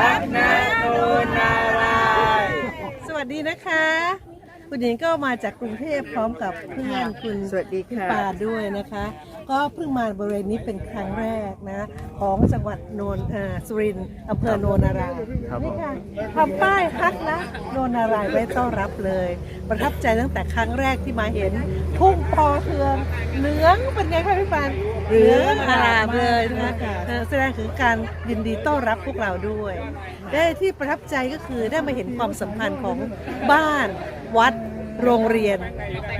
รักนะโนนาราย สวัสดีนะคะ คุณหญิงก็มาจากกรุงเทพพร้อมกับเพื่อนคุณสวัสดีค่ะปาด้วยนะคะ ก็เพิ่งมาบริเวณนี้เป็นครั้งแรกนะของจังหวัดโนนเอ่อสุรินทร์อำเภอโนนารายณ์นี่ค่ะทำป้ายฮักนะโนนารายณ์ไว้ต้อนรับเลย ประทับใจตั้งแต่ครั้งแรกที่มาเห็นทุ่งปอเทืองเหลืองเป็นไงคะพี่ปานเหลืองอารามเลยนะคะเออแสดงถึงการยินดีต้อนรับพวกเราด้วย ได้ที่ประทับใจก็คือได้มาเห็นความสัมพันธ์ของบ้าน วัด โรงเรียน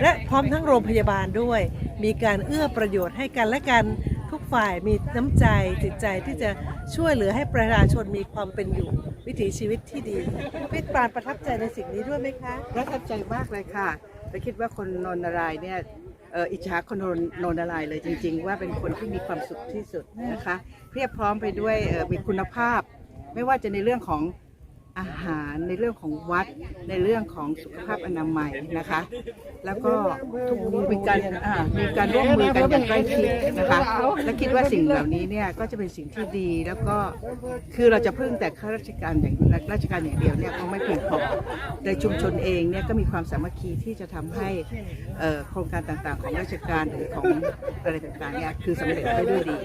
และพร้อมทั้งโรงพยาบาลด้วย มีการเอื้อประโยชน์ให้กันและกันทุกฝ่ายมีน้ำใจจิตใจที่จะช่วยเหลือให้ประชาชนมีความเป็นอยู่ วิถีชีวิตที่ดีพี่ปานประทับใจในสิ่งนี้ด้วยไหมคะประทับใจมากเลยค่ะและคิดว่าคนโนนารายเนี่ยเอออิจฉาคนโนนนนารายเลยจริง ๆ ว่าเป็นคนที่มีความสุขที่สุดนะคะเพียบพร้อมไปด้วยมีคุณภาพ ไม่ว่าจะในเรื่องของ หารในเรื่องของวัดในเรื่องของสุขภาพอนามัยนะคะ แล้วก็ทุกมีการอ่ามีการร่วมมือกันอย่างใกล้ชิดนะคะ และคิดว่าสิ่งเหล่านี้เนี่ยก็จะเป็นสิ่งที่ดีแล้วก็คือเราจะพึ่งแต่ข้าราชการอย่างราชการอย่างเดียวเนี่ยคงไม่เพียงพอในชุมชนเองเนี่ยก็มีความสามัคคีที่จะทำให้โครงการต่างๆ ของราชการหรือของอะไรต่างๆเนี่ยคือสำเร็จได้ด้วยดี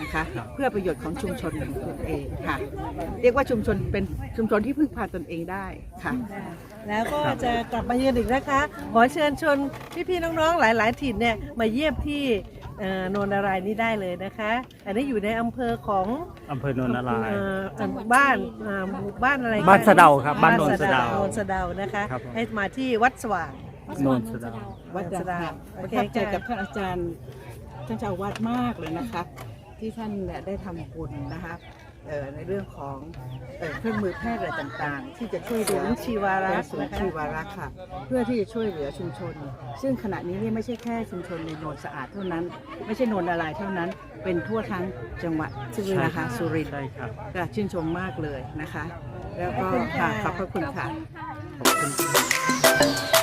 นะคะ เพื่อประโยชน์ของชุมชนของตนเองค่ะ เรียกว่าชุมชนเป็นชุมชนที่พึ่งพาตนเองได้ค่ะ แล้วก็จะกลับมาเยือนอีกนะคะ ขอเชิญชวนพี่ๆน้องๆหลาย ๆ ถิ่นเนี่ยมาเยี่ยมที่เอ่อโนนารายณ์นี้ได้เลยนะคะ อันนี้อยู่ในอำเภอของอำเภอโนนนารายณ์ เอ่อเอ่อบ้านอ่าหมู่บ้านอะไรบ้านสะเดาครับบ้านโนนสะเดาโนนสะเดานะคะ ครับผม ให้มาที่วัดสว่างโนนสะเดาวัดสะดาเดาค่ะโอประเคทับใจค่ะ กับท่านอาจารย์ท่านเจ้าอาวาดมากเลยนะคะ ที่ท่านเนี่ยได้ทำบุญนะคะเอ่อ ในเรื่องของเอ่อเครื่องมือแพทย์อะไรต่างๆ ที่จะช่วยเหลืศูอนย์ชีวารักษ์ศูนนะย์คะชีวารักษ์ค่ะ เพื่อที่จะช่วยเหลือชุมชน ซึ่งขณะนี้เนี่ยไม่ใช่แค่ชุมชนในโนนสะอาดเท่านั้น ไม่ใช่โนนอะไรเท่านั้น เป็นทั่วทั้งจังหวัดสุรินทร์นะคะสุรินทร์ใช่ครับก็ชื่นชมมากเลยนะคะ แล้วก็ค่ะขอบพระคุณค่ะขอบคุณค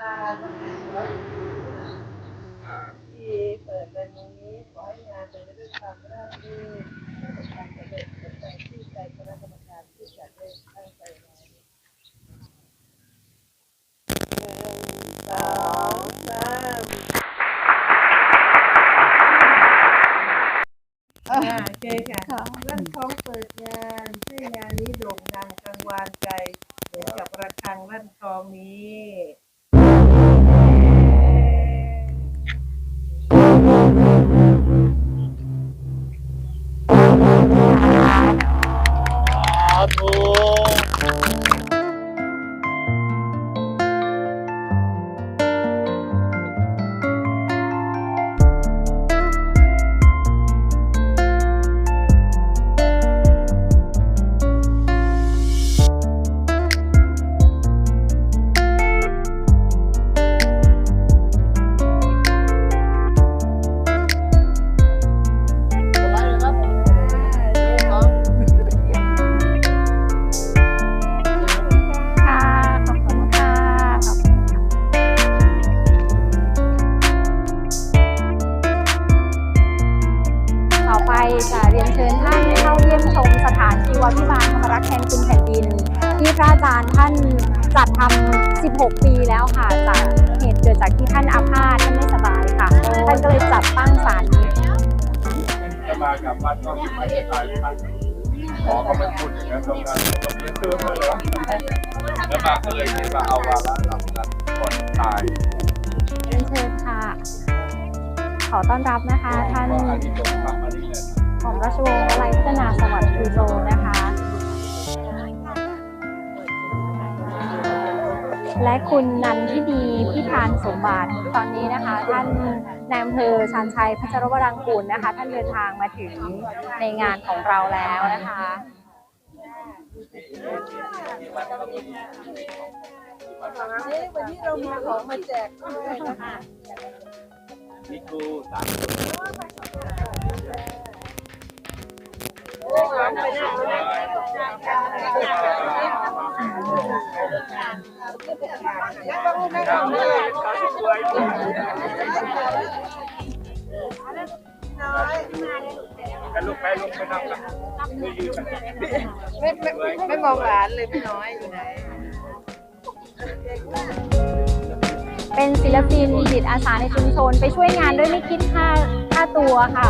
รับที่เปิดในวันนี้ขอให้งานเป็นด้วยความราบรื่นประสบความสำเร็จสมใจที่ใจคณะกรรมการที่จัดได้ตั้งใจไว้หนึ่งสองสามเคค่ะลั่นท้องเปิดงานชื่องานนี้โด่งดังกังวานใจเหมือนกับระฆังลั่นทองนี้ ต่อไปจะเรียนเชิญท่านเข้าเยี่ยมชมสถานชีวพิบาลธรรมรักษ์แทนคุณแผ่นดิน ที่พระอาจารย์ท่านจัดทำ 16 ปีแล้วค่ะจากเหตุเกิดจากที่ท่านอาพาธท่านไม่สบายค่ะ ท่านก็เลยจัดตั้งศาลนี้จะมากับวัดก็ไม่ได้ตายพันขอเขาไม่พูดอย่างนั้นตรงนั้นตรงนี้เตือนเลยแล้วมาก็เลยที่มาเอาวาระหลังนั้นก่อนตายเรียนเชิญค่ะ ขอต้อนรับนะคะท่าน ก็อันนี้ตรงทำอันนี้เลยหม่อมราชวงศ์วลัยพัฒนาสวัสดิ์ชูโตนะคะ และคุณนันทิดีพิธานสมบัติตอนนี้นะคะ ท่านนายอำเภอชานชัยพัชรวรังกูลนะคะ ท่านเดินทางมาถึงในงานของเราแล้วนะคะวันนี้เรามีของมาแจกด้วยนะคะนี่ครูสาม ลูกไปลูกไปนั่งนคือยืนไม่ไม่ไม่มองหลานเลยพี่น้อยอยู่ไหนเป็นศิลปินจิตอาสาในชุมชน ไปช่วยงานด้วยไม่คิดค่าค่าตัวค่ะ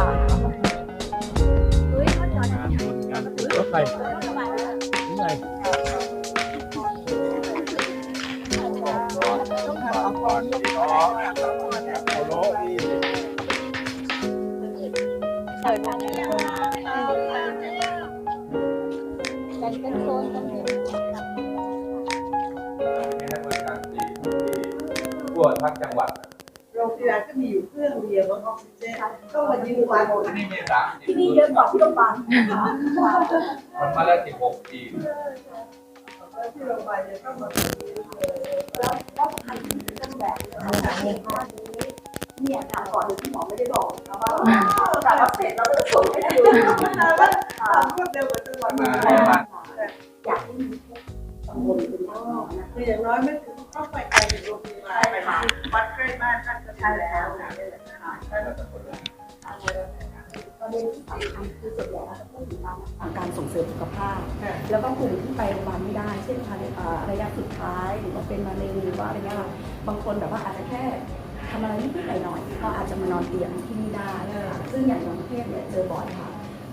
รถไฟนี่ไง ก่อนที่น้องเอาโลอี เชิญมาแบ่งเป็นโซนกันเลย นี่ให้บริการดีทั่วทั้งจังหวัด โรงพ ยาบาลก็มีอยู่เครื่องเดียวว่าออกซิเจนก็มายืนวันที่นี่มีสามที่นี่เยอะกว่าที่โรงพยาบาลมันมาแล้วสิบหกปีที่โรงพยาบาลจะต้องมาเนี่ยถามก่อนโดยที่หมอไม่ได้บอกนะว่าแต่ว่าเสร็จแล้วจะส่งให้ดูนานแล้วทำรวดเร็วกว่าจังหวัดมาอื่นให้มาอยากให้มีกังวลเป็นข้อนะคืออย่างน้อยไม่ถึง ต้องไปไกลถึงโรงพยาบาลไปที่วัดใกล้บ้านท่านก็ใช่แล้วนะนี่แหละค่ะท่านประเด็นที่สำคัญคือส่วนใหญ่เราจะพูดถึงเราการส่งเสริมสุขภาพค่ะแล้วก็กลุ่มที่ไปโรงพยาบาลไม่ได้ เช่นภายในเอ่อระยะสุดท้ายหรือว่าเป็นมะเร็งหรือว่าอะไรเงี้ยค่ะบางคนแบบว่าอาจจะแค่ทำอะไรนิดๆหน่อยๆก็อาจจะมานอนเตียงที่นี่ได้ค่ะซึ่งอย่างกรุงเทพเนี่ยเจอบ่อยค่ะ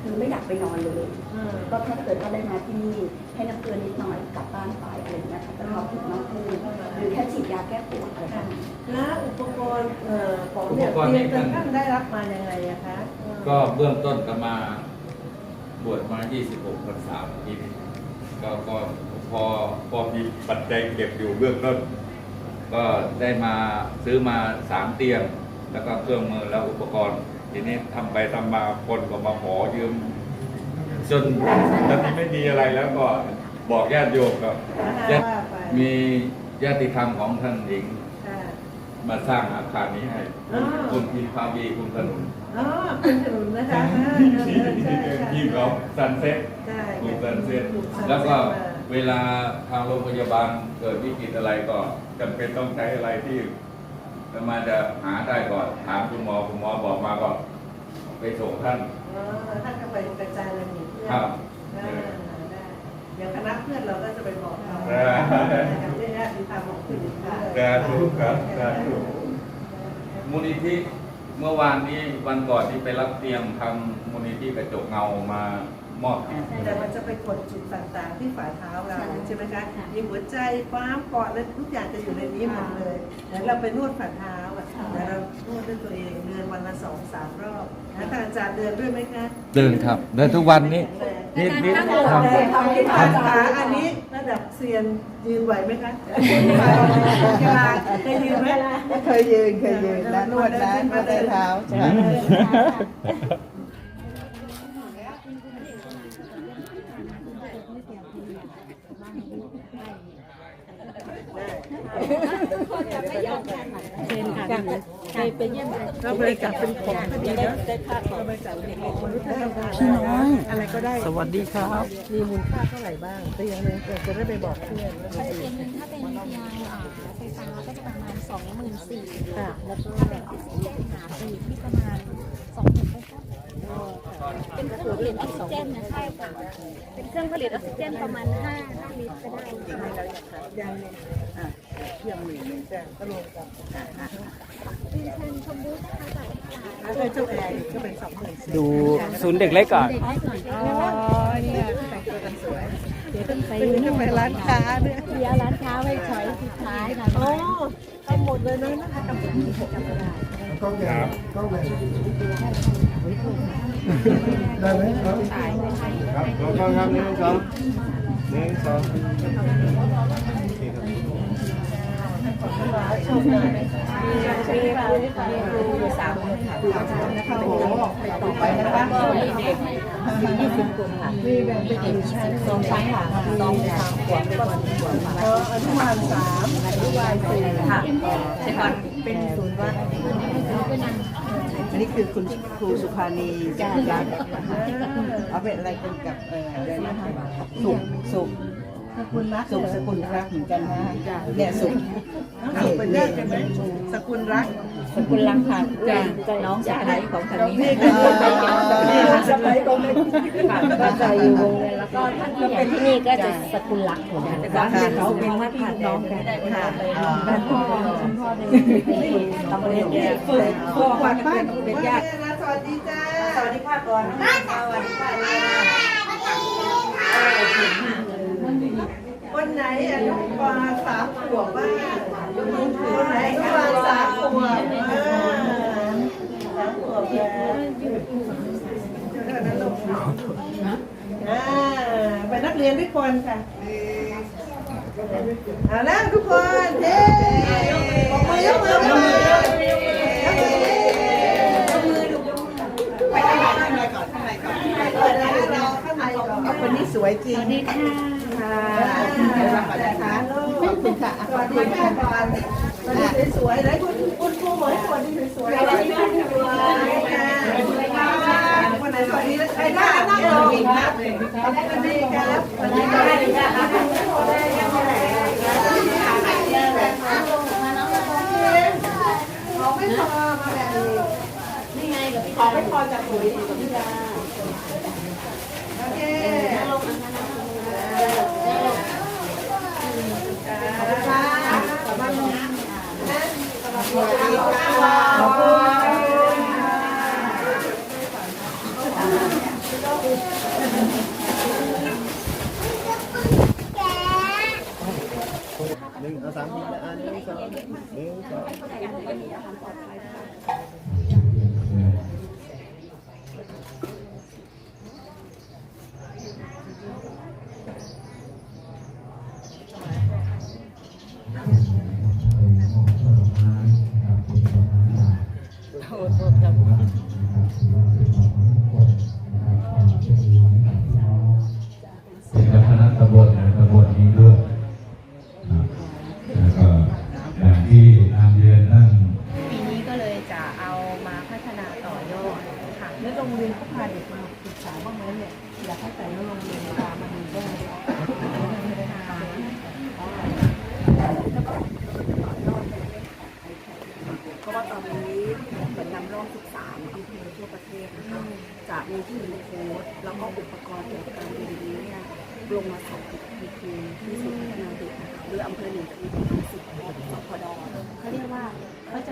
คือไม่อยากไปนอนเลยอืมก็ถ้าเกิดว่าได้มาที่นี่ให้น้ำเกลือนิดหน่อยกลับบ้านไปอะไรอย่างเงี้ยค่ะแต่เราถึงน้ำเกลือหรือแค่ฉีดยาแก้ปวดอะไรแบบนี้และอุปกรณ์เอ่อของเนี่ยเรียนจนท่านได้รับมายังไงอะคะก็เบื้องต้นก็มาบวชมา 26พรรษาปีนี้ก็ก็พอพอมีปัจจัยเก็บอยู่เบื้องต้น ก็ได้มาซื้อมาสามเตียง แล้วก็เครื่องมือแล้วอุปกรณ์ ทีนี้ทำไปทำมาคนก็มาขอยืมจนตอนนี้ไม่มีอะไรแล้วก็บอกญาติโยมกับญาติว่าไปมีญาติธรรมของท่านหญิงค่ะมาสร้างอาคารนี้ให้อ๋อคุณพิมพาวีคุณขนุนอ๋อคุณขนุนนะคะอ่าที่ใช่ใช่ที่เขาซันเซ็ตใช่ถูกซันเซ็ตถูซันเซ็ตแล้วก็มาเวลาทางโรงพยาบาลเกิดวิกฤตอะไรก็จำเป็นต้องใช้อะไรที่ จะมาจะหาได้ก่อน ถามคุณหมอคุณหมอบอกมาก็ไปส่งท่านอ๋อท่านก็ไปกระจายระเบียบเพื่อนครับได้ได้อย่างคณะเพื่อนเราก็จะไปบอกเขาได้กับเรื่องญาติธรรมของคุณค่ะสาธุครับสาธุมูลนิธิเมื่อวานนี้วันก่อนที่ไปรับเตียงทำมูลมูลนิธิกระจกเงามา มอบ แต่มันจะไปกดจุดต่างๆ ที่ฝ่าเท้าเราใช่ไหมคะมีหัวใจฟ้ามปอดและทุกอย่างจะอยู่ในนี้หมดเลยแล้วเราไปนวดฝ่าเท้าอะแล้วเรานวดด้วยตัวเองเดินวันละสองสามรอบนะท่านอาจารย์เดินด้วยไหมคะเดินครับ เดินทุกวันนี้นี่นี่ทำทำที่ผ่านขาอันนี้ระดับเซียนยืนไหวไหมคะกีฬาเคยยืนไหมเคยยืนเคยยืนนะนวดนะนวดใต้เท้าใช่ เราบริจาคเป็นของก็ดีนะได้ค่าของบริจาคเป็นของมนุษย์ธรรมดาพี่น้อยอะไรก็ได้สวัสดีครับ มีมูลค่าเท่าไหร่บ้างแต่อย่างหนึงจะได้ไปบอกเพื่อนว่าถ้ามันเป็นดีถ้าเป็นเพียงอ่าไฟฟ้าก็จะประมาณ24,000ค่ะแล้วก็ออกซิเจนหาปอยู่ที่ประมาณ2,000เป็นเครื่องผลิตออกซิเจนนะใช่ค่ะเป็นเครื่องผลิตออกซิเจนประมาณ5 5ลิตรก็ได้ยังเลยอะเที่ยงหนึ่งหนึ่งจ้ะก็รวมกันเรียนเชิญชมบูธนะคะจากแล้วก็เจ้าแอร์อีกก็เป็นสองหมื่นสี่ดูศูนย์เด็กเล็กก่อนเด็กให้ก่อนอ๋อเนี่ยแต่งตัวกันสวยเดี๋ยวต้องไปเป็นจะไปร้านค้าเนี่ยเดี๋ยวร้านค้าไว้ช้อยสุดท้ายค่ะโอ้ทำหมดเลยนะนะคะทำหมดที่หกกระดาษได้ไหมครับครับลองครับหนึ่งสองหนึ่งสองชมหน่อยมีเชฟมีครูสามคนค่ะครูอาจารย์นะคะโอ้โหไป ต่อไปนะคะมีเด็กมียี่สิบคนค่ะมีแบ่งเป็นกี่ชั้นสองชั้น ค่ะสองสามขวบเป็นวันขวบค่ะอนุบาลสามอนุบาลสี่ค่ะใช่ค่ะเป็นศูนย์วัดอันนี้คือคุณครูสุภานีจักรรักษ์เอาเป็นอะไรกันกับเออเดี๋ยวนะคะสุขสุข สกุลรักสุขสกุลรักเหมือนกันนะเนี่ยสุขสุเป็นญาติกันไหมสกุลรักสกุลลังค่ะจ้ะน้องสะใภ้ของทางนี้นี่ค่ะก็นี่สะพ้ายของค่ะก็จะอยู่วงเวียนแล้วก็ท่านที่ใหญ่ที่นี่ก็จะสกุลลักษณ์เหมือนกันแต่ว่าเขาเป็นว่าพี่น้องกันค่ะท่านพ่อคุณพ่อเป็นตำรวจเนี่ยฝึกฝึกกวาดบ้านเป็นญาติสวัสดีจ้าสวัสดีค่ะก่อนสวัสดีค่ะ วันไหนอนุบาลสามขวบบ้างวันไหนอนุบาลสามขวบอ่าสามขวบแล้วเดี๋ยวนะลูกอ่าเป็นนักเรียนทุกคนค่ะเอาแล้วทุกคนเย้ปรบมือยกมือยกมือยกมือยกมือดูไปข้างในก่อนข้างในก่อนเปิดนะเราข้างในก่อนเอาคนนี้สวยจริงนี่ค่ะค่ะ เดี๋ยวเราก่อนะคะขอบคุณค่ะสวัสดีค่ะก่อนวันนี้สวยๆแล้วคุณคุณครูบอกให้สวัสดีสวยๆสวัสดีค่ะสวยค่ะวันไหนสวัสดีใครหน้านั่งลงสวัสดีครับสวัสดีครับของไม่พอมาแบบนี้นี่ไงของไม่พอจากปุ๋ยพี่ดาโอเคขอบคุณค่ะขอบคุณค่ะ หนึ่งเอาสามทีนะอะหนึ่งสองหนึ่งสอง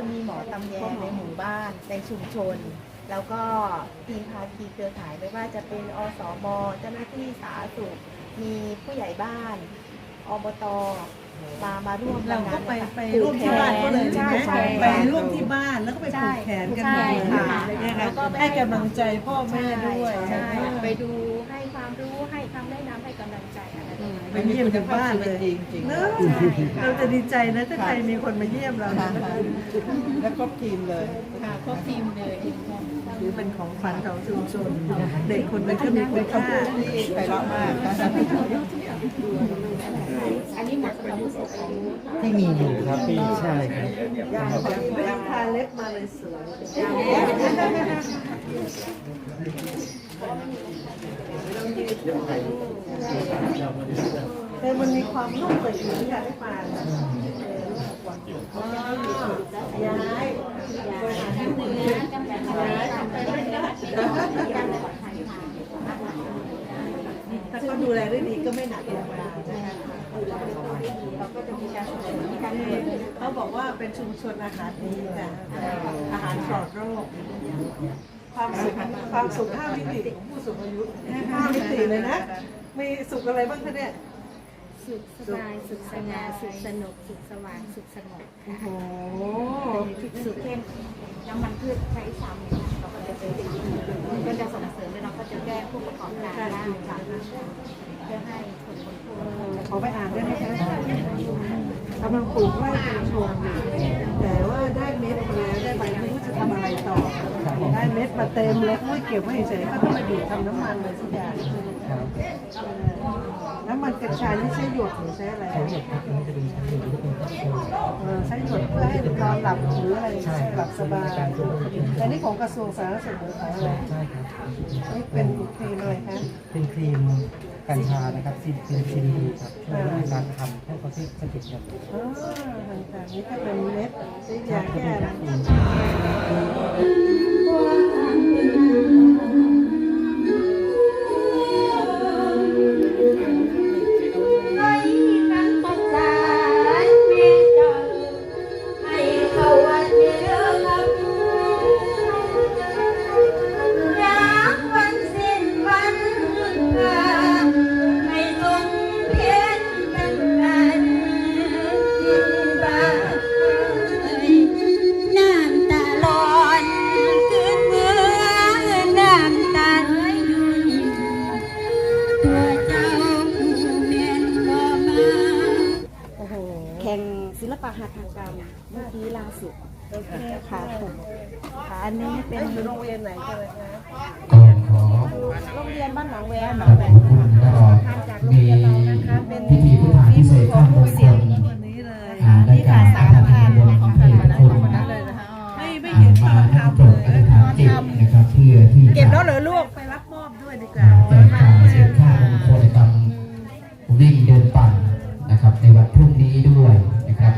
จะมีหมอตำแยในหมู่บ้านในชุมชน แล้วก็ทีมภาคีเครือข่ายไม่ว่าจะเป็นอสมเจ้าหน้าที่สาธารณสุขมีผู้ใหญ่บ้านอบตมามาร่วมเราก็ไปนะคะไปร่วมที่บ้านก็เลยใช่ใช่ไหมใช่ไปร่วมที่บ้านแล้วก็ไปผูกแขนกันใช่เลยค่ะแล้วก็ให้กำลังใจพ่อแม่ด้วยใช่ไปดู อะไรแบบนี้ไปเยี่ยมถึงบ้านเลยจริงๆเนอะเราจะดีใจนะถ้าใครมีคนมาเยี่ยมเรานะและครบทีมเลยค่ะครบทีมเลยถือเป็นของขวัญของชุมชนเด็กคนหนึงก็มีคุณค่าที่ไพเราะมาก นะคะอันนี้เหมาะสำหรับผู้สูงอายุที่มีอยู่ครับพี่ใช่ครับไม่ต้องทาเล็บมาเลยสวยแต่มันมีความนุ่มกว่าอยู่ที่ได้มาย้ายถ้าเขาดูแลได้ดีก็ไม่หนักธรรม ดาใช่ไหมคะเราก็จะมีการส่งเสริมมีการเรียนเขาบอกว่าเป็นชุมชนอาหารดีค่ะอาหารปลอดโรค ความสุขความสุขห้ามิติของผู้สูงอายุห้ามิติเลยนะ มีสุขอะไรบ้างคะเนี่ยสุขสบายสุขสง่าสุขสนุกสุขสว่างสุขสงบค่ะโอ้โหทุกสุขเช่นน้ำมันพืชใช้ซ้ำเนี่ยเรา ก็จะเป็นก็จะส่งเสริมแล้วเราก็จะแก้ผู้ประกอบการได้ค่ะเพื่อให้คนคนพวขอไปอ่านได้ไหมคะกำลังปลูกไร่กัญชงแต่ว่าได้เม็ดมาแล้วได้ใบไม่รู้จะทำอะไรต่อ ได้เม็ดมาเต็มแล้วไม่เก็บไว้เฉยๆก็ต้องมาดูดทำน้ำมันเลยทุกอย่าง น้ำมันกัญชานี่ใช้หยดหรือใช้อะไรใช้หยดครับนี่จะเป็นใช้หยดเออใช้หยดเพื่อให้นอนหลับหรืออะไรหลับสบายแต่นี่ของกระทรวงสาธารณสุขหรือของอะไรใช่ครับนี่เป็นครีมอะไรคะเป็นครีมกัญชานะครับซีเป็นซีดีครับช่วยในการทำให้เขาที่สติครับอ๋อต่างๆนี่ก็เป็นเม็ดที่ยาแก้ แข่งศิลปะหัตถกรรมเมื่อกี้ล่าสุดคค่ะค่ะค่ะอันนี้เป็นโรงเรียนไหนกันเลยคะโรงเรียนบ้านหนองแวงหนขอองบแวคุงณแล้วก็มีพิธีพุทธาพิเศษท่านทุกคนวันนี้เลยอ่าได้การสาธารณของเอกชนไม่ไม่เห็นเขามาทำเลบยอนจิตนะครับเพื่อที่เก็บแล้วเหรอลูกไปรับมอบด้วยดีกว่า นะครับในวันพรุ่งนี้ด้วยนะครับ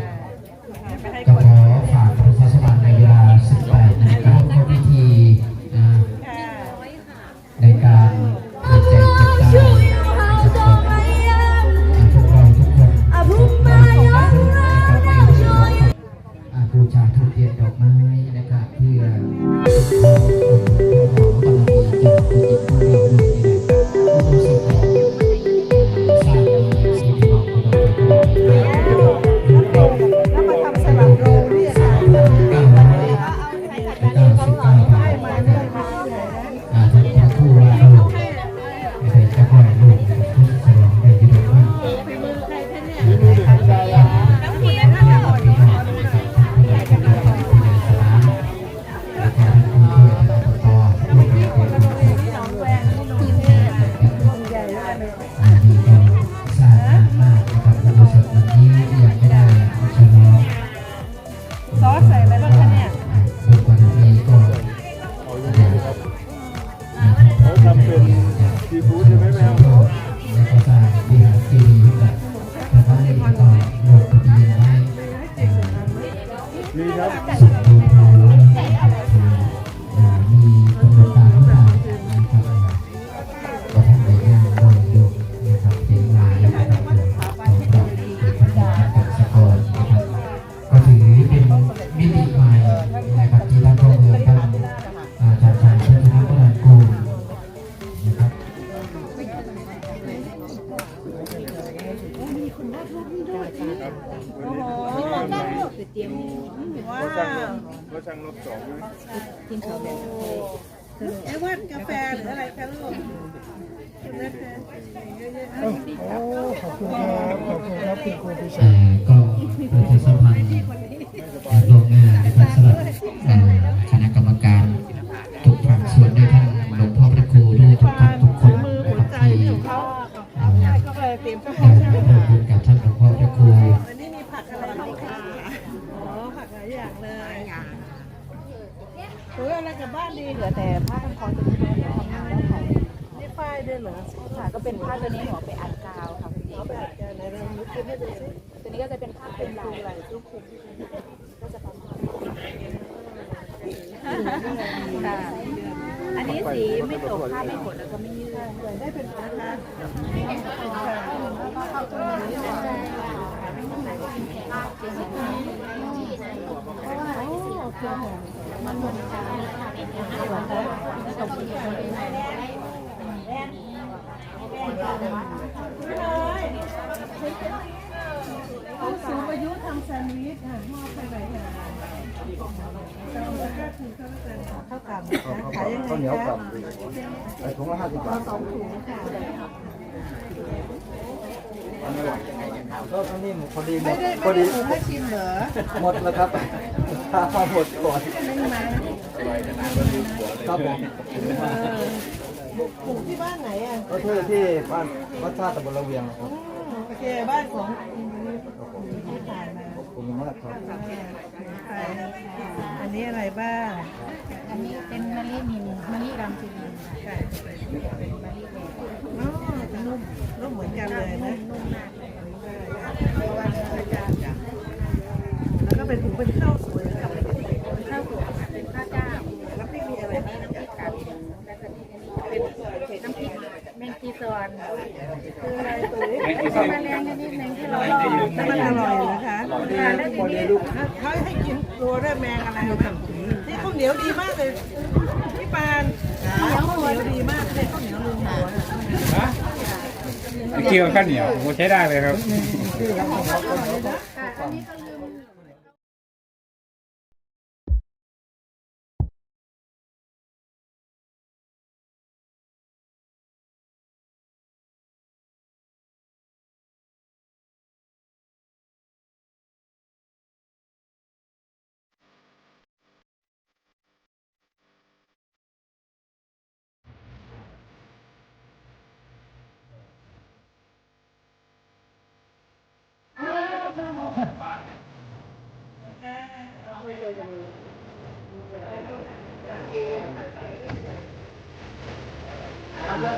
ก็ Mm-hmm. โอ้โหว้าวก็ช่างรถสองใช่ไหมไอ้ว่ากาแฟหรืออะไรคะลูกโอ้ขอบคุณครับขอบคุณครับคุณครูพิชาเอ่อก็ประชาสัมพันธ์ล่วงหน้านะครับสำหรับ ก็เป็นผ้าตัวนี้หนูเอไปอัดกาวค่ะเอาไปอัดกันเราลุกขึ้นให้ดูตัวนี้ก็จะเป็นผ้าคลุมไหล่ลูกคลุมก็จะประมาณค่ะอันนี้สีไม่ตกผ้าไม่หดแล้วก็ไม่ยืดได้เป็นผ้านะ ผู้สูงอายุทำแซนด์วิชค่ะมอบไปไหนค่ะเราก็คือข้าวกันข้าวกล่ำนะคะขายยังไงข้าวเหนียวกับไอ้ถุงละห้าสิบบาทสองถุงค่ะก็ตอนนี้พอดีหมไม่ดได้พอไม่ดีได้ถุงให้ชิมเหรอหมดแล้วครับถ้าหมดก่อนไม่มาครับผม เออ ปลูกที่บ้านไหนอะก็คือที่บ้านวัดท่าตะบนระเวียงนะครับอืมโอเคบ้านของที่ผ่านมาขอบคุณมากครับไปอันนี้อะไรบ้างอันนี้เป็นมะลินินมะลิรำจุลินค่ะอ๋อนุ่มนุ่มเหมือนกันเลยนะแล้วก็เป็นถุงเป็นข้าวสวยนะครับ ข้าวสวยค่ะเป็นข้าวเจ้า แล้วพี่มีอะไรบ้าง น้ำพริกกาดแล้วก็เป็นน้ำพริก แมงจีซอนคืออะไรตุ๋ยเป็นมะเร็งนิดนึงที่เราลองแล้วมันอร่อยนะคะเขาให้กินตัวด้วยแมงอะไรนี่ข้าวเหนียวดีมากเลยพี่ปานข้าวเหนียวดีมากเลยข้าวเหนียวลืมหัวเกี่ยวข้าวเหนียวโอ้ใช้ได้เลยครับ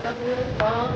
大哥，房